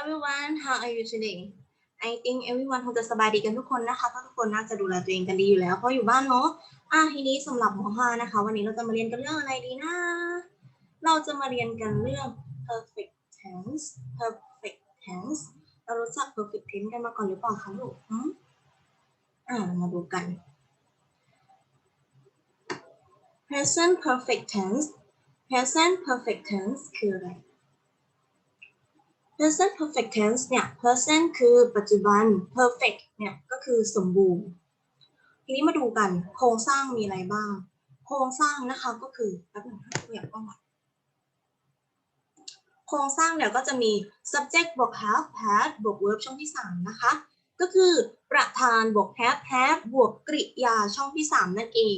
everyone how are you today I think everyone คงจะสบายดีกันทุกคนนะคะเพราะทุกคนน่าจะดูแลตัวเองกันดีอยู่แล้วเพราะอยู่บ้านเนาะอะทีนี้สำหรับม .5 นะคะ วันนี้เราจะมาเรียนกันเรื่องอะไรดีนะ เราจะมาเรียนกันเรื่อง perfect tense perfect tense เรารู้จัก perfect tense กันมาก่อนหรือเปล่าคะลูกอ่ามาดูกัน present perfect tense present perfect tense คืออะไร present perfect tense เนี่ย present คือปัจจุบัน perfect เนี่ยก็คือสมบูรณ์ ทีนี้มาดูกันโครงสร้างมีอะไรบ้าง โครงสร้างนะคะก็คือแป๊บนึงค่ะตัวอยาโครงสร้างเนี่ยก็จะมี subject บวก have had บวก verb ช่องที่ 3 นะคะ ก็คือประธานบวก have had บวกกริยาช่องที่ 3 นั่นเอง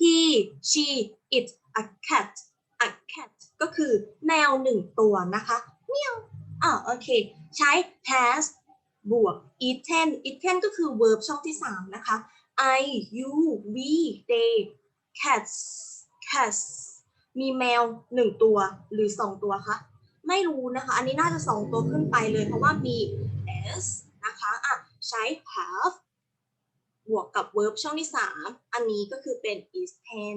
he she it a cat a cat ก็คือแมวหนึ่งตัวนะคะเมียว อ่าโอเค ใช้ has บวก eaten eaten ก็คือ verb ช่องที่ 3 นะคะ I you we they cats cats มีแมวหนึ่งตัวหรือสองตัวคะ ไม่รู้นะคะ อันนี้น่าจะสองตัวขึ้นไปเลย เพราะว่ามี s นะคะอะใช้ have บวกกับ verb ช่องที่ 3 อันนี้ก็คือเป็น is ten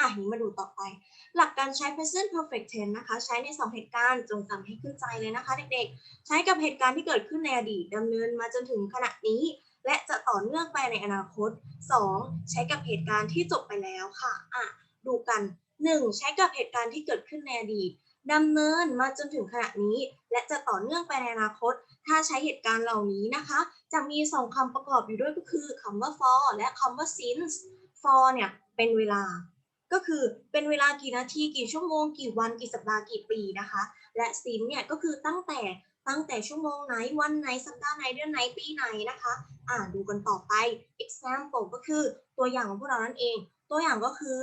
อะนี้มาดูต่อไป หลักการใช้ present perfect tense นะคะ ใช้ใน2เหตุการณ์จงจำให้ขึ้นใจเลยนะคะ เด็กๆ ใช้กับเหตุการณ์ที่เกิดขึ้นในอดีตดำเนินมาจนถึงขณะนี้ และจะต่อเนื่องไปในอนาคต 2. ใช้กับเหตุการณ์ที่จบไปแล้วค่ะอะดูกัน 1. ใช้กับเหตุการณ์ที่เกิดขึ้นในอดีตดำเนินมาจนถึงขณะนี้ และจะต่อเนื่องไปในอนาคต ถ้าใช้เหตุการณ์เหล่านี้นะคะ จะมีสองคำประกอบอยู่ด้วยก็คือคำว่า for และคำว่า since for เนี่ยเป็นเวลา ก็คือเป็นเวลากี่นาทีกี่ชั่วโมงกี่วันกี่สัปดาห์กี่ปีนะคะ และ since เนี่ยก็คือตั้งแต่ตั้งแต่ชั่วโมงไหนวันไหนสัปดาห์ไหนเดือนไหนปีไหนนะคะ อ่าดูกันต่อไป example ก็คือตัวอย่างของพวกเรานั่นเอง ตัวอย่างก็คือ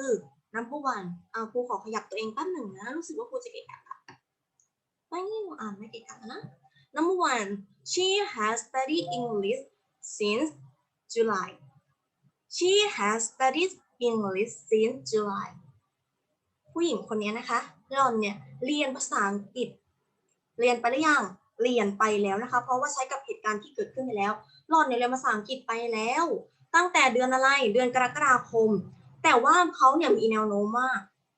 number one อ่าครูขอขยับตัวเองแป๊บหนึ่งนะรู้สึกว่าครูจะเกะกะละไม่อ่านไม่เกะกะนะ number one she has studied English since July she has studied English since July ผู้หญิงคนนี้นะคะหล่อนเนี่ยเรียนภาษาอังกฤษ เรียนไปหรือยังเรียนไปแล้วนะคะ เพราะว่าใช้กับเหตุการณ์ที่เกิดขึ้นไปแล้วหล่อนเนี่ยเรียนภาษาอังกฤษไปแล้ว ตั้งแต่เดือนอะไรเดือนกรกฎาคม แต่ว่าเขาเนี่ยมีแนวโน้มว่า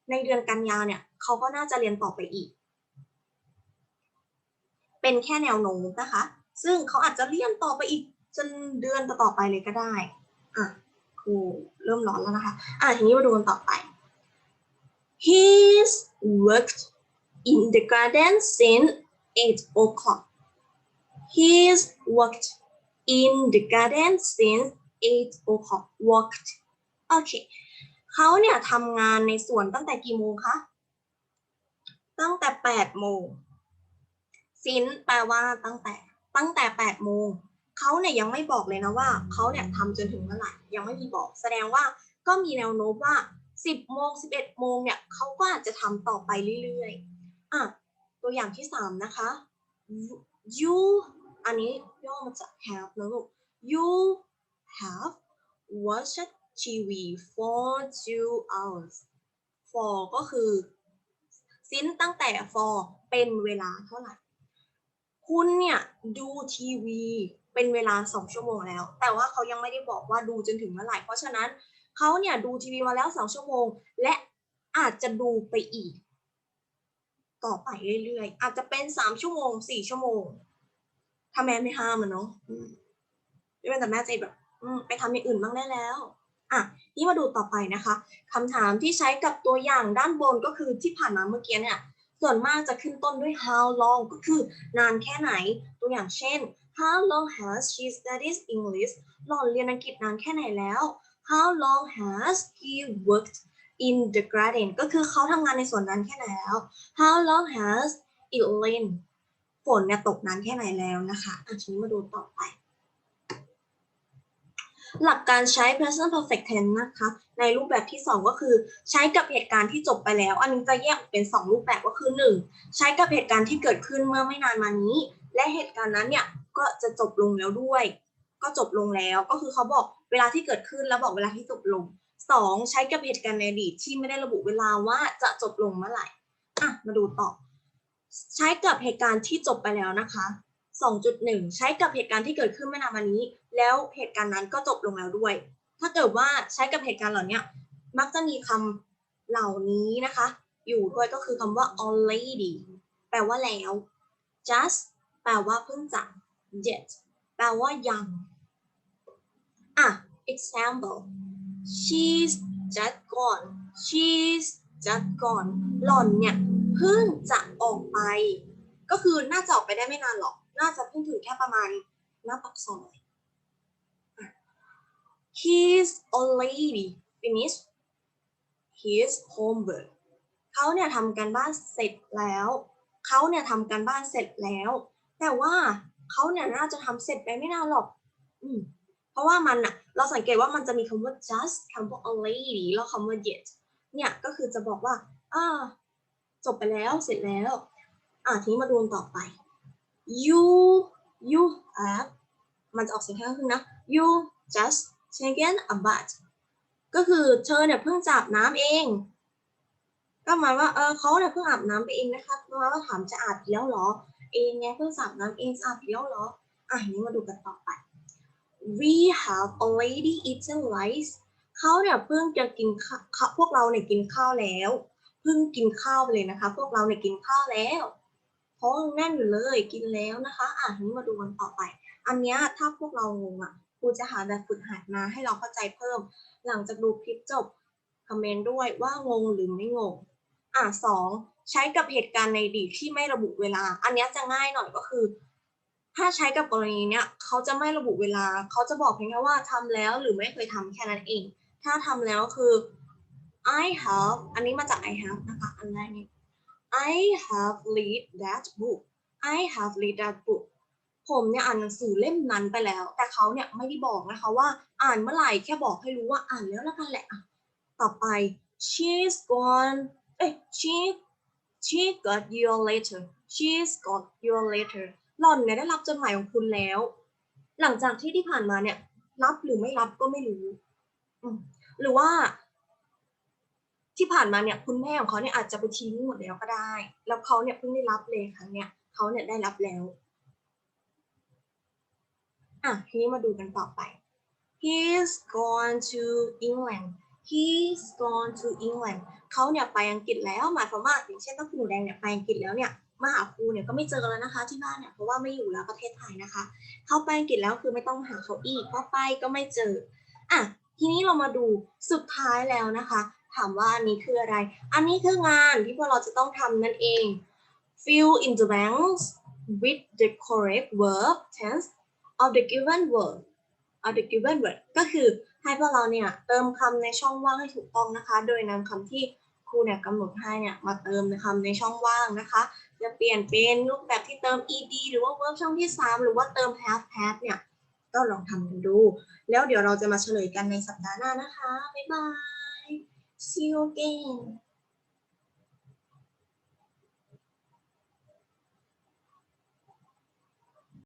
ในเดือนกันยาเนี่ยเขาก็น่าจะเรียนต่อไปอีก เป็นแค่แนวโน้มนะคะ ซึ่งเขาอาจจะเรียนต่อไปอีกจนเดือนต่อๆไปเลยก็ได้อะูเริ่มร้อนแล้วนะคะ อะทีนี้มาดูกันต่อไป He's worked in the garden since 8 o'clock. He's worked in the garden since 8 o'clock. Worked. โอเคเขาเนี่ยทำงานในสวนตั้งแต่กี่โมงคะ ตั้งแต่ 8 โมงซินแปลว่าตั้งแต่ ตั้งแต่ 8 โมง เขาเนี่ยยังไม่บอกเลยนะว่าเขาเนี่ยทำจนถึงเมื่อไหร่ยังไม่มีบอก แสดงว่าก็มีแนวโน้มว่า 10โมง11โมงเนี่ยเขาก็อาจจะทำต่อไปเรื่อยๆอะตัวอย่างที่ 3 นะคะ you อันนี้ย่อมาจาก have นะลูก you have watched TV for two hours for ก็คือสิ้นตั้งแต่ for เป็นเวลาเท่าไหร่ คุณเนี่ย ดูทีวี เป็นเวลาสองชั่วโมงแล้ว แต่ว่าเขายังไม่ได้บอกว่าดูจนถึงเมื่อไหร่ เพราะฉะนั้นเขาเนี่ยดูทีวีมาแล้วสองชั่วโมง และอาจจะดูไปอีก ต่อไปเรื่อยๆ อาจจะเป็นสามชั่วโมงสี่ชั่วโมง ถ้าแม่ไม่ห้ามมันเนาะไม่เป็นแต่แม่ใจแบบไปทำอย่างอื่นบ้างได้แล้วอะนี่มาดูต่อไปนะคะคำถามที่ใช้กับตัวอย่างด้านบนก็คือที่ผ่านมาเมื่อกี้เนี่ย ส่วนมากจะขึ้นต้นด้วย how long ก็คือนานแค่ไหน ตัวอย่างเช่น how long has she studied English หล่อนเรียนอังกฤษนานแค่ไหนแล้ว how long has he worked in the garden ก็คือเขาทำงานในสวนนานแค่ไหนแล้ว how long has it rained ฝนเนี่ยตกนานแค่ไหนแล้วนะคะอะทีนี้มาดูต่อไป หลักการใช้ present perfect tense นะคะ ในรูปแบบที่ 2 ก็คือ ใช้กับเหตุการณ์ที่จบไปแล้ว อันนี้จะแยกออกเป็น 2 รูปแบบก็คือ 1 ใช้กับเหตุการณ์ที่เกิดขึ้นเมื่อไม่นานมานี้ และเหตุการณ์นั้นเนี่ยก็จะจบลงแล้วด้วย ก็จบลงแล้วก็คือเขาบอกเวลาที่เกิดขึ้นแล้วบอกเวลาที่จบลง 2 ใช้กับเหตุการณ์ในอดีตที่ไม่ได้ระบุเวลาว่าจะจบลงเมื่อไหร่อะมาดูต่อ ใช้กับเหตุการณ์ที่จบไปแล้วนะคะ 2.1 ใช้กับเหตุการณ์ที่เกิดขึ้นไม่นานมานี้ แล้วเหตุการณ์นั้นก็จบลงแล้วด้วย ถ้าเกิดว่าใช้กับเหตุการณ์เหล่านี้มักจะมีคำเหล่านี้นะคะ อยู่ด้วยก็คือคำว่า already แปลว่าแล้ว just แปลว่าเพิ่งจะ yet แปลว่ายังอะ example she's just gone she's just gone หล่อนเนี่ยเพิ่งจะออกไป ก็คือน่าจะออกไปได้ไม่นานหรอก น่าจะเพิ่งถึงแค่ประมาณหน้าปักซอย he's already finished his homework เขาเนี่ยทำการบ้านเสร็จแล้ว เขาเนี่ยทำการบ้านเสร็จแล้ว แต่ว่าเขาเนี่ยน่าจะทำเสร็จไปไม่นานหรอก อืมเพราะว่ามันอะเราสังเกตว่ามันจะมีคำว่า just คำว่า already แล้วคำว่า yet เนี่ยก็คือจะบอกว่าอ่าจบไปแล้วเสร็จแล้ว อ่าทีนี้มาดูนต่อไป you you have มันจะออกเสียงแค่ขึ้นนะ you just taken a bath ก็คือเธอเนี่ยเพิ่งจะอาบน้ำเอง ก็หมายว่าเออเขาเนี่ยเพิ่งอาบน้ำไปเองนะคะมาว่าถามจะอาบอีกแล้วเหรอ เองไงเพิ่งอาบน้ำเองอาบอีกแล้วเหรอ อะนี้มาดูกันต่อไป we have already eaten rice เขาเนี่ยเพิ่งจะกินข้าวข้าวพวกเราเนี่ยกินข้าวแล้ว เพิ่งกินข้าวไปเลยนะคะ พวกเราเนี่ยกินข้าวแล้ว ท้องแน่นอยู่เลยกินแล้วนะคะอะทีนี้มาดูกันต่อไป อันนี้ถ้าพวกเรางงอะครูจะหาแบบฝึกหัดมาให้เราเข้าใจเพิ่ม หลังจากดูคลิปจบคอมเมนต์ด้วยว่างงหรือไม่งงอะสองใช้กับเหตุการณ์ในอดีตที่ไม่ระบุเวลา อันนี้จะง่ายหน่อยก็คือ ถ้าใช้กับกรณีเนี้ยเขาจะไม่ระบุเวลา เขาจะบอกเพียงแค่ว่าทำแล้วหรือไม่เคยทำแค่นั้นเอง ถ้าทำแล้วคือ I have อันนี้มาจาก I have นะคะ อันแรกนี้ I have read that book I have read that book ผมเนี่ยอ่านหนังสือเล่มนั้นไปแล้ว แต่เขาเนี่ยไม่ได้บอกนะคะว่าอ่านเมื่อไหร่แค่บอกให้รู้ว่าอ่านแล้วแล้วกันแหละต่อไป she's gone เอ้ย she she got your letter she's got your letter หล่อนเนี่ยได้รับจดหมายของคุณแล้ว หลังจากที่ที่ผ่านมาเนี่ย รับหรือไม่รับก็ไม่รู้ หรือว่า ที่ผ่านมาเนี่ยคุณแม่ของเขาเนี่ยอาจจะไปทิ้งหมดแล้วก็ได้ แล้วเขาเนี่ยเพิ่งได้รับเลยครั้งเนี่ยเขาเนี่ยได้รับแล้วอะทีนี้มาดูกันต่อไป he's gone to England he's gone to England เขาเนี่ยไปอังกฤษแล้วหมายความว่าอย่างเช่นถ้าคุณหนูแดงเนี่ยไปอังกฤษแล้วเนี่ยมาหาครูเนี่ยก็ไม่เจอแล้วนะคะที่บ้านเนี่ยเพราะว่าไม่อยู่แล้วประเทศไทยนะคะเขาไปอังกฤษแล้วคือไม่ต้องหาเขาอีกเพราะไปก็ไม่เจออะทีนี้เรามาดูสุดท้ายแล้วนะคะ ถามว่าอันนี้คืออะไร อันนี้คืองานที่พวกเราจะต้องทำนั่นเอง fill in the blanks with the correct verb tense of the given word of the given word ก็คือให้พวกเราเนี่ยเติมคำในช่องว่างให้ถูกต้องนะคะ โดยนำคำที่ครูเนี่ยกำหนดให้เนี่ยมาเติมในคำในช่องว่างนะคะ จะเปลี่ยนเป็นรูปแบบที่เติม ed หรือว่า verb ช่องที่ 3 หรือว่าเติม have have เนี่ยก็ลองทำกันดู แล้วเดี๋ยวเราจะมาเฉลยกันในสัปดาห์หน้านะคะ บ๊ายบาย see you again